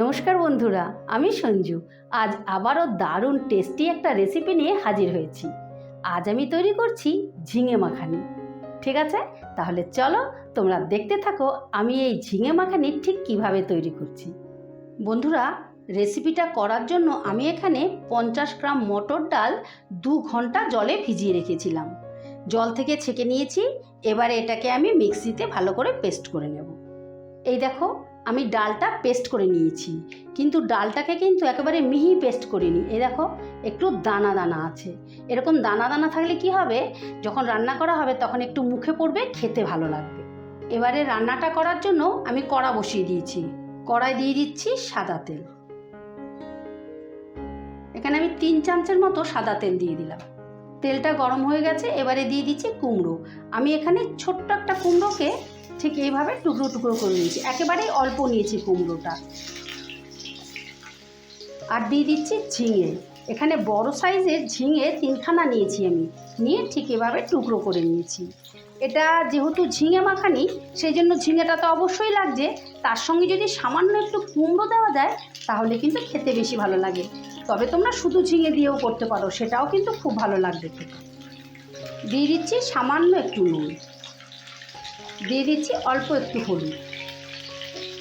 নমস্কার বন্ধুরা, আমি সঞ্জু। আজ আবারও দারুণ টেস্টি একটা রেসিপি নিয়ে হাজির হয়েছি। আজ আমি তৈরি করছি ঝিঙে মাখানি। ঠিক আছে? তাহলে চলো তোমরা দেখতে থাকো আমি এই ঝিঙে মাখানি ঠিক কীভাবে তৈরি করছি। বন্ধুরা রেসিপিটা করার জন্য আমি এখানে পঞ্চাশ গ্রাম মটর ডাল দু ঘণ্টা জলে ভিজিয়ে রেখেছিলাম। জল থেকে ছেঁকে নিয়েছি, এবারে এটাকে আমি মিক্সিতে ভালো করে পেস্ট করে নেব। এই দেখো আমি ডালটা পেস্ট করে নিয়েছি। কিন্তু ডালটাকে কিন্তু একেবারে মিহি পেস্ট করিনি। এই দেখো, একটু দানা দানা আছে। এরকম দানা দানা থাকলে কি হবে? যখন রান্না করা হবে তখন একটু মুখে পড়বে, খেতে ভালো লাগবে। এবারে রান্নাটা করার জন্য আমি কড়া বসিয়ে দিয়েছি। কড়াই দিয়ে দিচ্ছি সাদা তেল। এখানে আমি তিন চামচের মতো সাদা তেল দিয়ে দিলাম। তেলটা গরম হয়ে গেছে, এবারে দিয়ে দিচ্ছি কুমড়ো। আমি এখানে ছোট্ট একটা কুমড়োকে ঠিক এইভাবে টুকরো টুকরো করে নিয়েছি। একেবারেই অল্প নিয়েছি কুমড়োটা। আর দিয়ে দিচ্ছি ঝিঙে। এখানে বড় সাইজের ঝিঙে তিনখানা নিয়েছি আমি। নিয়ে ঠিক এভাবে টুকরো করে নিয়েছি। এটা যেহেতু ঝিঙে মাখানি, সেই জন্য ঝিঙেটা তো অবশ্যই লাগছে। তার সঙ্গে যদি সামান্য একটু কুমড়ো দেওয়া যায়, তাহলে কিন্তু খেতে বেশি ভালো লাগে। তবে তোমরা শুধু ঝিঙে দিয়েও করতে পারো, সেটাও কিন্তু খুব ভালো লাগবে খেতে। দিয়ে দিচ্ছি সামান্য একটু নুন। দিয়ে দিচ্ছি অল্প একটু হলুদ।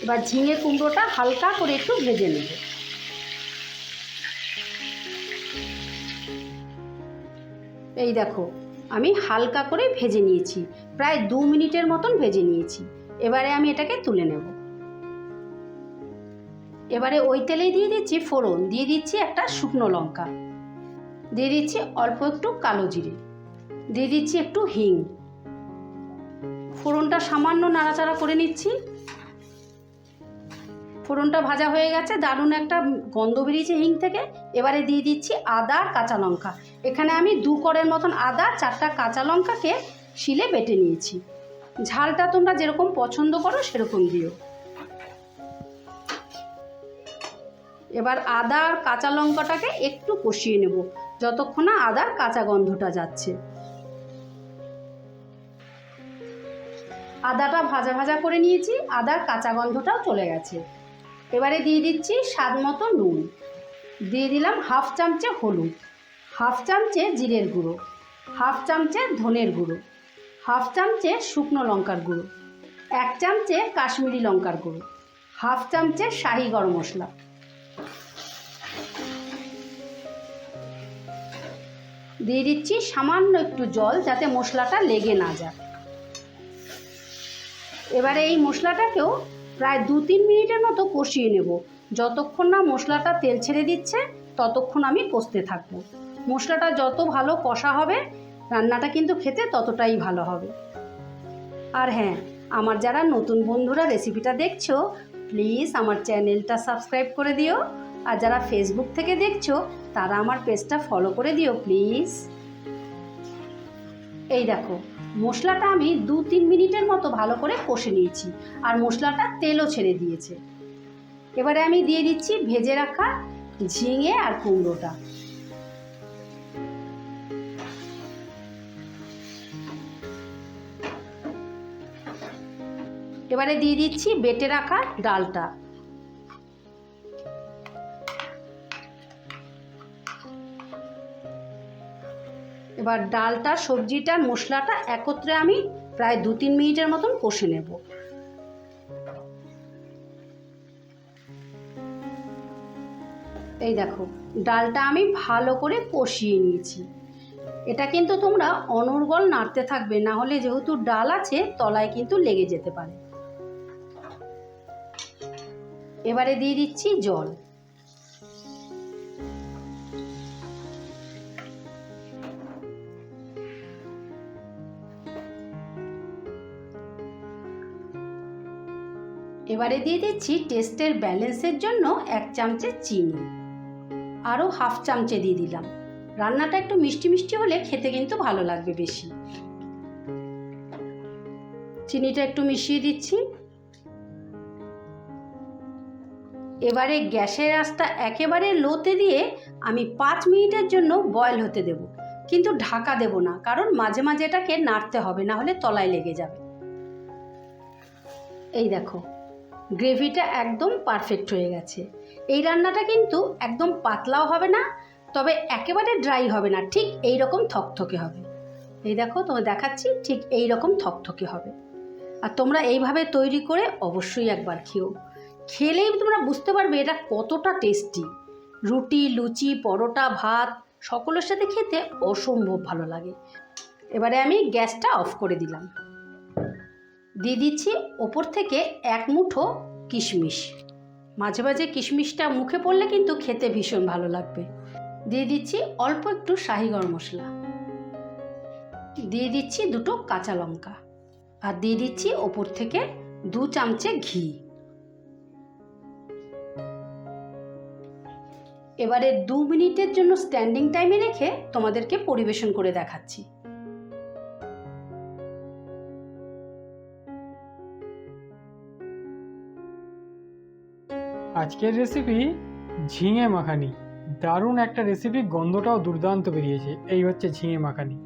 এবার ঝিঙে কুমড়োটা হালকা করে একটু ভেজে নেব। এই দেখো, আমি হালকা করে ভেজে নিয়েছি, প্রায় দু মিনিটের মতন ভেজে নিয়েছি। এবারে আমি এটাকে তুলে নেব। এবারে ওই তেলেই দিয়ে দিচ্ছি ফোড়ন, দিয়ে দিচ্ছি একটা শুকনো লঙ্কা। দিয়ে দিচ্ছি অল্প একটু কালো জিরে। দিয়ে দিচ্ছি একটু হিং। ফোড়নটা সামান্য নাড়াচাড়া করে নিচ্ছি। ফোড়নটা ভাজা হয়ে গেছে, দারুণ একটা গন্ধ বেরিয়েছে হিং থেকে। এবারে দিয়ে দিচ্ছি আদা আর কাঁচা লঙ্কা। এখানে আমি দু করের মতন আদা, চারটা কাঁচা লঙ্কাকে শিলে বেটে নিয়েছি। ঝালটা তোমরা যেরকম পছন্দ করো সেরকম দিও। এবার আদা আর কাঁচা লঙ্কাটাকে একটু কষিয়ে নেব, যতক্ষণ না আদার কাঁচা গন্ধটা যাচ্ছে। আদাটা ভাজা ভাজা করে নিয়েছি, আদার কাঁচা গন্ধটাও চলে গেছে। এবারে দিয়ে দিচ্ছি স্বাদ মতো নুন। দিয়ে দিলাম হাফ চামচে হলুদ, হাফ চামচে জিরের গুঁড়ো, হাফ চামচে ধনের গুঁড়ো, হাফ চামচে শুকনো লঙ্কার গুঁড়ো, এক চামচে কাশ্মীরি লঙ্কার গুঁড়ো, হাফ চামচে শাহি গরম মশলা। দিয়ে দিচ্ছি সামান্য একটু জল যাতে মশলাটা লেগে না যায়। এবারে এই মশলাটাকেও প্রায় দু তিন মিনিটের মতো কষিয়ে নেব। যতক্ষণ না মশলাটা তেল ছেড়ে দিচ্ছে, ততক্ষণ আমি কষতে থাকব। মশলাটা যত ভালো কষা হবে, রান্নাটা কিন্তু খেতে ততটাই ভালো হবে। আর হ্যাঁ আমার যারা নতুন বন্ধুরা রেসিপিটা দেখছ, প্লিজ আমার চ্যানেলটা সাবস্ক্রাইব করে দিও। আর যারা ফেসবুক থেকে দেখছ, তারা আমার পেজটা ফলো করে দিও, প্লিজ। এই দেখো, মশলাটা আমি দু তিন মিনিটের মতো ভালো করে কষে নিয়েছি, আর মশলাটা তেলও ছেড়ে দিয়েছে। এবারে আমি দিয়ে দিচ্ছি ভেজে রাখা ঝিঙে আর কুমড়োটা। এবারে দিয়ে দিচ্ছি বেটে রাখা ডালটা। এবার ডালটা, সবজিটা, মশলাটা একত্রে আমি প্রায় দু তিন মিনিটের মতন কষে নেব। এই দেখো, ডালটা আমি ভালো করে কষিয়ে নিয়েছি। এটা কিন্তু তোমরা অনর্গল নাড়তে থাকবে, না হলে যেহেতু ডাল আছে, তলায় কিন্তু লেগে যেতে পারে। এবারে দিয়ে দিচ্ছি জল। এবারে দিয়ে দিচ্ছি টেস্টের ব্যালেন্সের জন্য এক চামচে চিনি। আরও হাফ চামচে দিয়ে দিলাম। রান্নাটা একটু মিষ্টি মিষ্টি হলে খেতে কিন্তু ভালো লাগবে বেশি। চিনিটা একটু মিশিয়ে দিচ্ছি। এবারে গ্যাসের আঁচটা একেবারে লোতে দিয়ে আমি পাঁচ মিনিটের জন্য বয়েল হতে দেব। কিন্তু ঢাকা দেব না, কারণ মাঝে মাঝে এটাকে নাড়তে হবে না হলে তলায় লেগে যাবে। এই দেখো গ্রেভিটা একদম পারফেক্ট হয়ে গেছে। এই রান্নাটা কিন্তু একদম পাতলাও হবে না, তবে একেবারে ড্রাই হবে না, ঠিক এই রকম থকথকে হবে। এই দেখো, তোমায় দেখাচ্ছি, ঠিক এই রকম থকথকে হবে। আর তোমরা এইভাবে তৈরি করে অবশ্যই একবার খেও। খেলেই তোমরা বুঝতে পারবে এটা কতটা টেস্টি রুটি, লুচি, পরোটা, ভাত, সকলের সাথে খেতে অসম্ভব ভালো লাগে। এবারে আমি গ্যাসটা অফ করে দিলাম। দিয়ে দিচ্ছি ওপর থেকে এক মুঠো কিশমিশ। মাঝে মাঝে কিশমিশটা মুখে পড়লে কিন্তু খেতে ভীষণ ভালো লাগবে। দিয়ে দিচ্ছি অল্প একটু শাহি গরম মশলা। দিয়ে দিচ্ছি দুটো কাঁচা লঙ্কা। আর দিয়ে দিচ্ছি ওপর থেকে দু চামচে ঘি। এবারে দু মিনিটের জন্য স্ট্যান্ডিং টাইমে রেখে তোমাদেরকে পরিবেশন করে দেখাচ্ছি। আজকের রেসিপি ঝিঙে মাখানি। দারুণ একটা রেসিপি গন্ধটাও দুর্দান্ত বেরিয়েছে। এই হচ্ছে ঝিঙে মাখানি।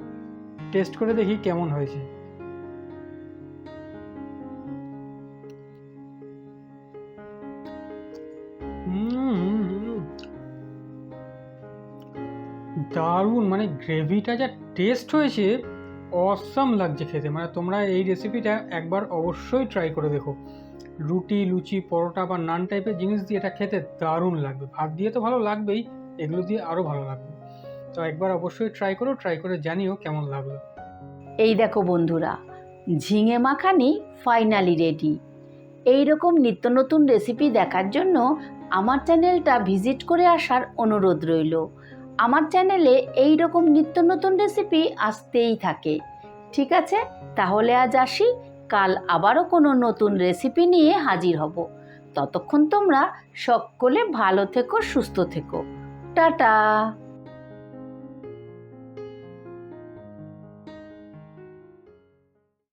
টেস্ট করে দেখি কেমন হয়েছে। দারুণ মানে গ্রেভিটা যা টেস্ট হয়েছে অসম লাগছে খেতে। মানে তোমরা এই রেসিপিটা একবার অবশ্যই ট্রাই করে দেখো। রুটি, লুচি, পরোটা বা নান টাইপের জিনিস দিয়ে এটা খেতে দারুণ লাগবে। ভাত দিয়ে তো ভালো লাগবেই, এগুলো দিয়ে আরও ভালো লাগবে। তো একবার অবশ্যই ট্রাই করো ট্রাই করে জানিও কেমন লাগল। এই দেখো বন্ধুরা, ঝিঙে মাখানি ফাইনালি রেডি এই রকম নিত্য নতুন রেসিপি দেখার জন্য আমার চ্যানেলটা ভিজিট করে আসার অনুরোধ রইল। আমার চ্যানেলে এই রকম নিত্য নতুন রেসিপি আসতেই থাকে। ঠিক আছে? তাহলে আজ আসি। কাল আবারও কোনো নতুন রেসিপি নিয়ে হাজির হব। ততক্ষণ তোমরা সকলে ভালো থেকো, সুস্থ থেকো। টাটা!